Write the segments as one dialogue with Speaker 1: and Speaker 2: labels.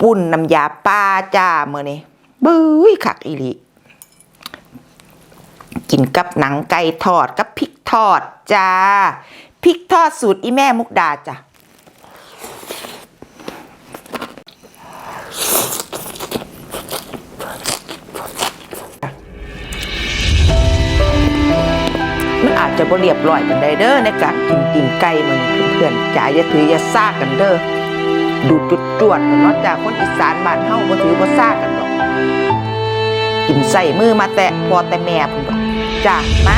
Speaker 1: ปุ้นน้ำยาป้าจ้าเมื่อนี้บื้ยคักอีหลีกินกับหนังไก่ทอดกับพริกทอดจ้าพริกทอดสูตรอีแม่มุกดาจ้ะมันอาจจะบ่เรียบร้อยกันได้เด้อในการกินตีนไก่มันเพื่อนๆจ๋าอย่าถืออย่าซ่ากันเด้อ ดูจุดจวดนอกจากคนอีสานบ้านเฮาบ่ถือบ่ซ่ากันดอก กินใส่มือมาแตะพอแต่แม่พุ่นดอกจ้ามา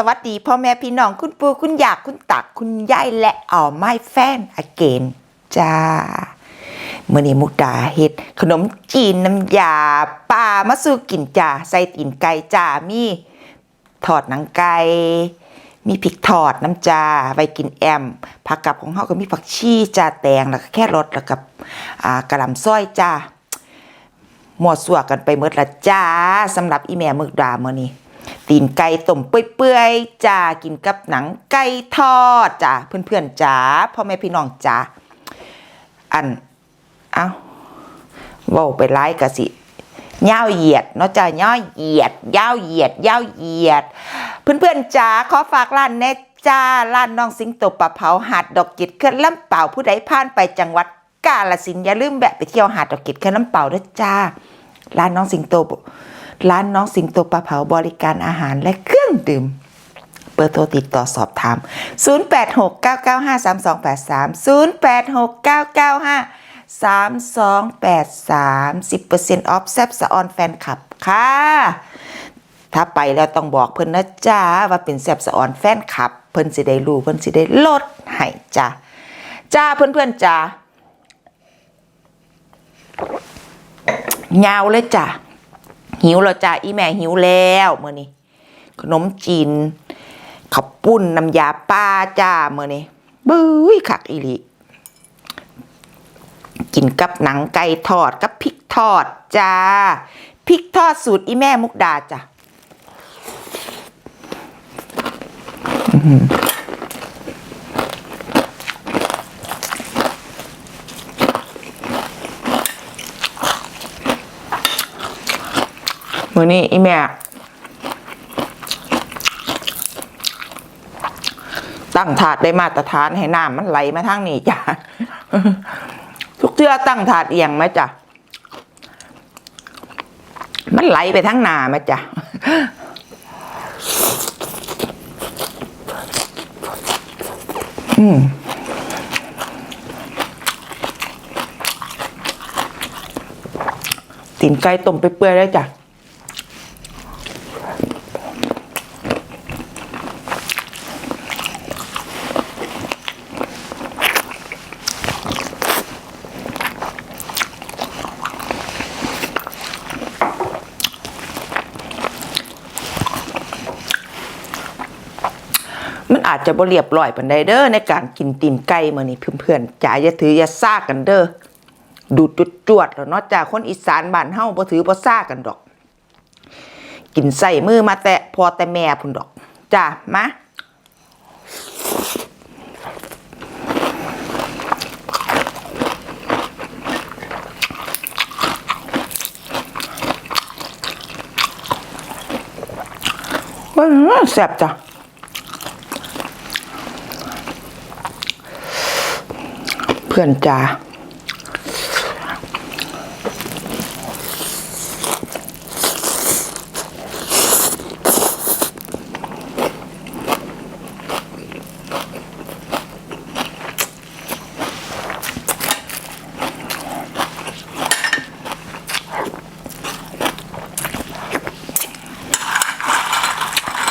Speaker 1: สวัสดีพ่อแม่พี่น้องคุณปู่คุณยากคุณตักคุณยายและอ่อไม้แฟนอเกนจ้าเมื่อนี้มุกดาเฮ็ดขนมจีนน้ำยาปลามาสู่กินจ้าใส่ตีนไก่จ้ามีทอดหนังไก่มีพริกทอดน้ำจาไว้กินแอมผักกับของเฮาก็มีผักชีจ้าแตงแล้วก็แค่รสแล้วกับกระหล่ำซอยจ้าหมวดสัวกันไปเมดละจ้าสำหรับอีแม่มึกดาเมื่อนี้ ตีนไก่ต้มเปื่อยๆจ้ากินกับหนังไก่ทอดจ้าเพื่อนๆจ้าพ่อแม่พี่น้องจ้าอันเอาเว้าไปไล่กะสิย่าวเหยียดเนาะจ้าย่าวเหยียดย่าวเหยียดย่าวเหยียด เพื่อนๆจ้าขอฝากร้านแน่จ้าร้านน้องสิงโตปะเผาหาดดอกจิตเคลื่อนลำเป่าผู้ใดผ่านไปจังหวัดกาฬสินอย่าลืมแวะไปเที่ยวหาดดอกจิตเคลื่อนลำเป่าด้วยจ้าร้านน้องสิงโต ร้านน้องสิงโตปลาเผาบริการอาหารและเครื่องดื่มเบอร์โทรติดต่อสอบถาม 0869953283 0869953283 10%ออฟแซบสะออนแฟนคลับค่ะ ถ้าไปแล้วต้องบอกเพิ่นนะจ้าว่าเป็นแซบสะออนแฟนคลับ เพิ่นสิได้รู้เพิ่นสิได้ลดให้จ้าจ้าเพื่อนๆจ้ายาวเลยจ้า หิวแล้วจ้าอีแม่หิวแล้วเมื่อนี้ขนมจีนขับปุ้นน้ำยาป้าจ้าเมื่อนี้บื้ยคักอีหลีกินกับหนังไก่ทอดกับพริกทอดจ้าพริกทอดสูตรอีแม่มุกดาจ้ะอื้อหือ มือนี้อีแม่ตั้งถาดได้มาตรฐานให้น้ำมันไหลมาทางนี้จ้ะทุกเทื่อตั้งถาดเอียงไหมจ้ะมันไหลไปทั้งนาไหมจ้ะอืมตีนไก่ต้มไปเปื่อยๆได้จ้ะ จะบ่เรียบร้อยปานใดเด้อในการกินตีนไก่มื้อนี้เพื่อนๆจ๋าอย่าถืออย่าซ่ากันเด้อดูจุดจวดๆแล้วเนาะจ้าคนอีสานบ้านเฮาบ่ถือบ่ซ่ากันดอก กินใส่มือมาแต่พอแต่แม่พุ่นดอกจ้ามาอื้อแซ่บจ้ะ พื่อนจ๋า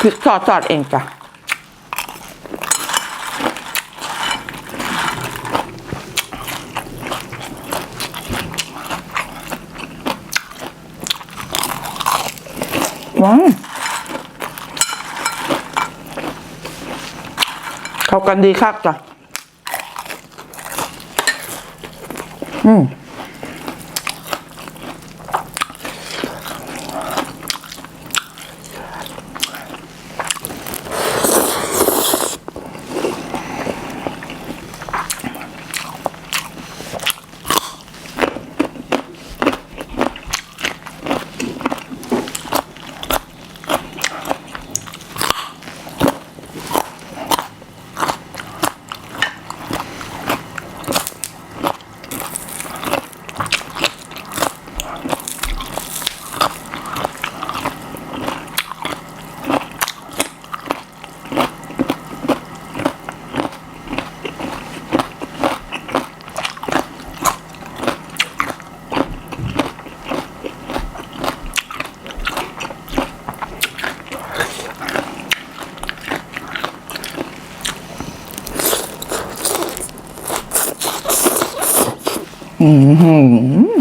Speaker 1: พริอสซอสเองจ้ะ ว้าวเข้ากันดีครับจ้ะอืม อืม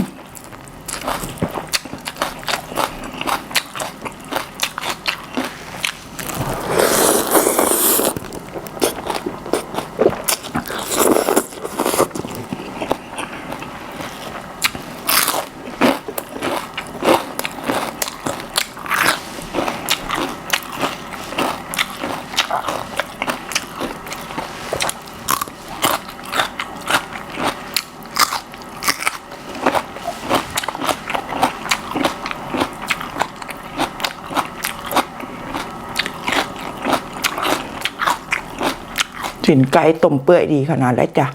Speaker 1: สินไก่ต้มเปื่อยดีขนาดแล้วจ้ะ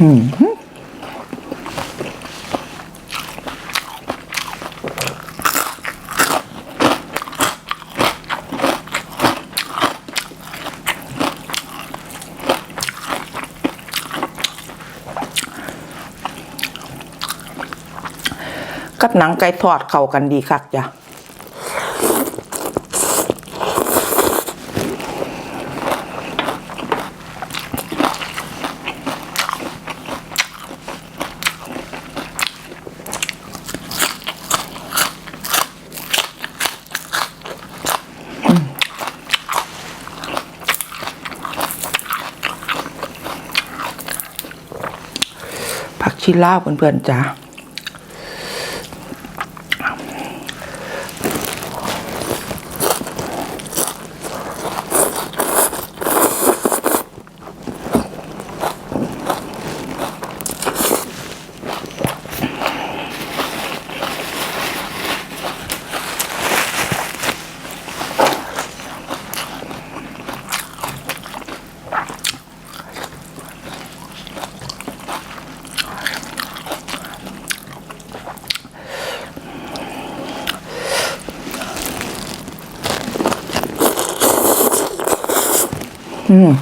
Speaker 1: กับหนังไก่ทอดเข้ากันดีคักจ้ะ ลาบเพื่อนๆจ้า อืม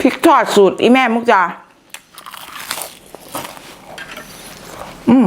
Speaker 1: พริกทอดสูตรอีแม่มุกจาอืม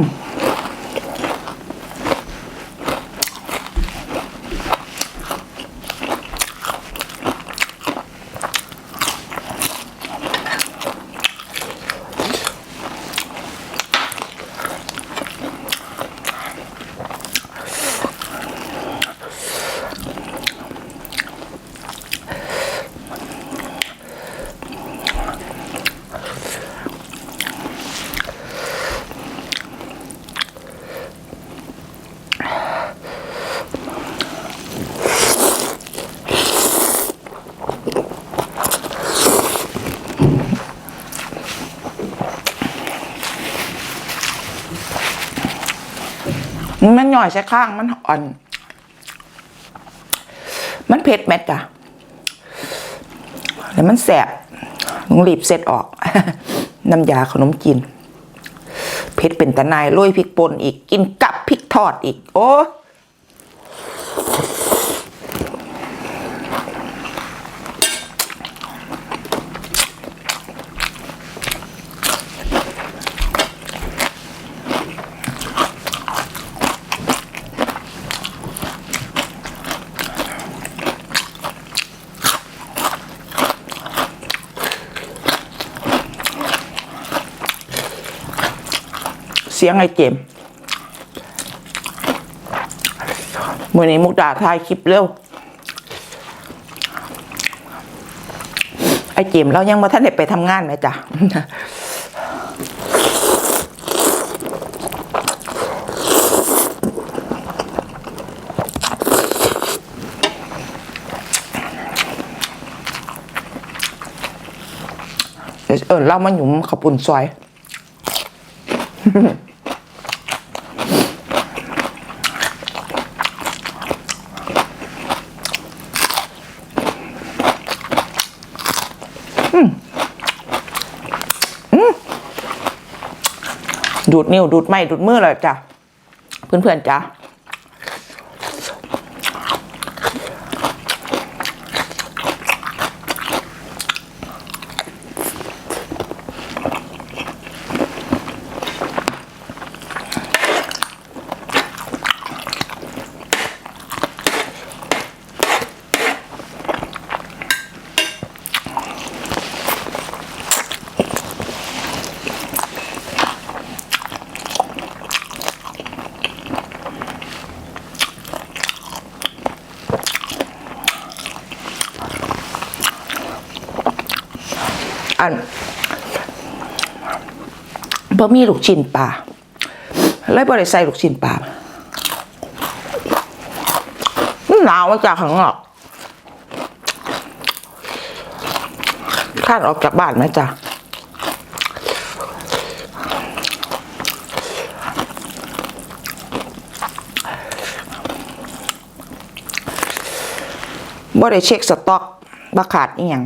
Speaker 1: หน่อยใช้ข้างมันอ่อน มันเผ็ดแมดจ้ะแล้วมันแสบมึงรีบเสร็จออก น้ำยาขนมจีนเผ็ดเป็นตะนายโรยพริกป่นอีก กินกับพริกทอดอีก โอ้ สียงไอเจมมื่อนี้มุกดาถ่ายคลิปเร็ว ไอเจมเรายังมาท่านได้ไปทำงานไหมจ๊ะเออเรามาหยุมขาวปุ่นซอย ดูดนิ้วดูดไม้ดูดมือเลยจ้ะเพื่อนๆจ้ะ อันบะมีลูกชิ้นปลาเลยบริใส่ลูกชิ้นปลาหนาวมาจากข้างนอกข้านออกจากบ้านไหมจ๊ะบ่ได้เช็คสต็อกบ่ขาดอีหยัง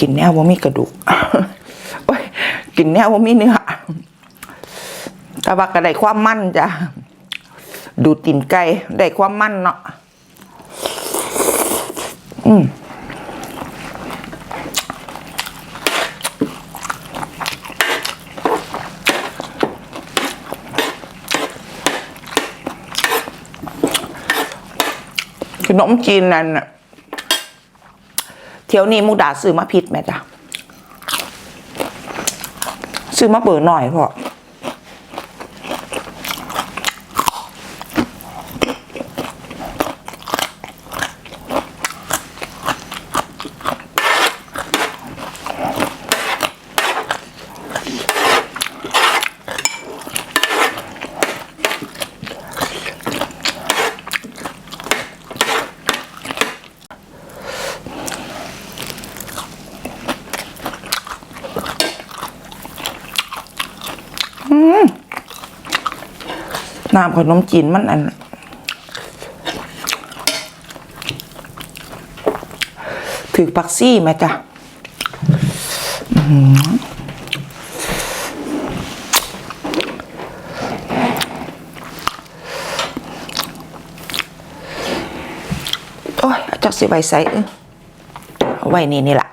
Speaker 1: กินแนวว่ามีกระดูกโอ้ยกินแนวว่ามีเนื้อแต่ว่าก็ได้ความมั่นจ้ะ ดูตีนไก่ได้ความมั่นเนาะอืมขนมจีนนั่นน่ะ เที่ยวนี้มุกดาซื้อมาผิดไหมจ้ะซื้อมาเปิดหน่อยพอ น้ำขนมจีนมันอันถือปักซี่ไหมจ๊ะโอ้ยเอาจักสิไว้ใส่เออเอาไว้นี่นี่ละ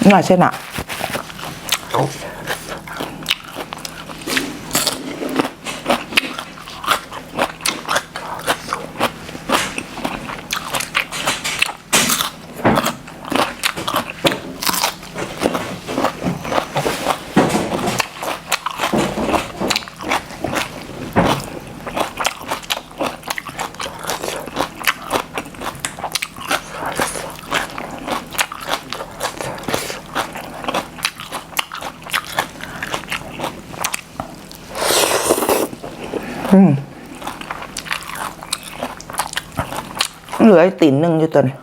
Speaker 1: ห น่อยเช่นอะ ไอ้ติ่นหนึ่งอยู่ตัวนี้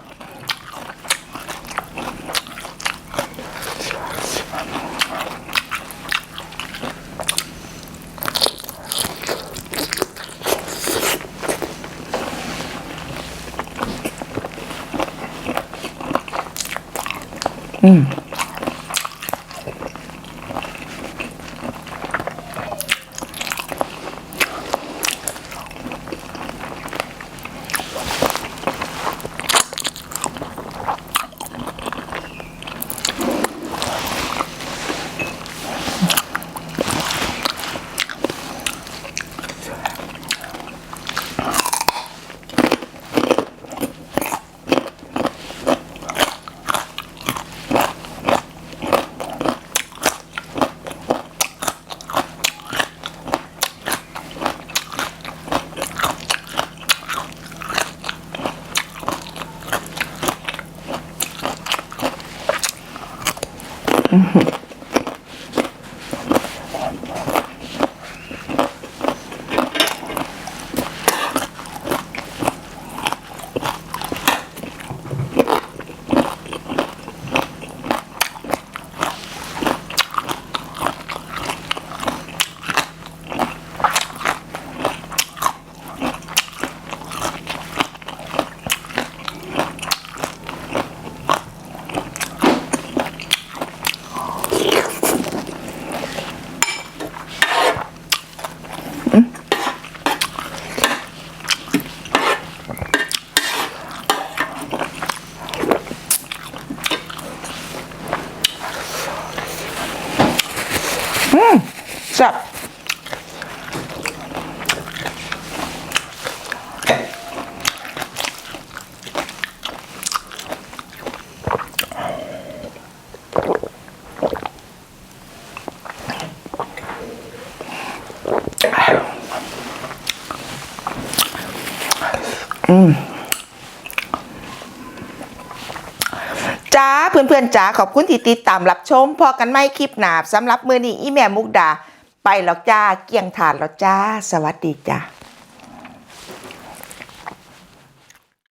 Speaker 1: ซ่บจ้าเพื่อนๆจ้าขอบคุณที่ติดตามรับชมพอกันไม่คลิปหนาบสำหรับมือนี้อีแม่มุกดา แล้วจ้า เกี่ยงถาดแล้วจ้า สวัสดีจ้า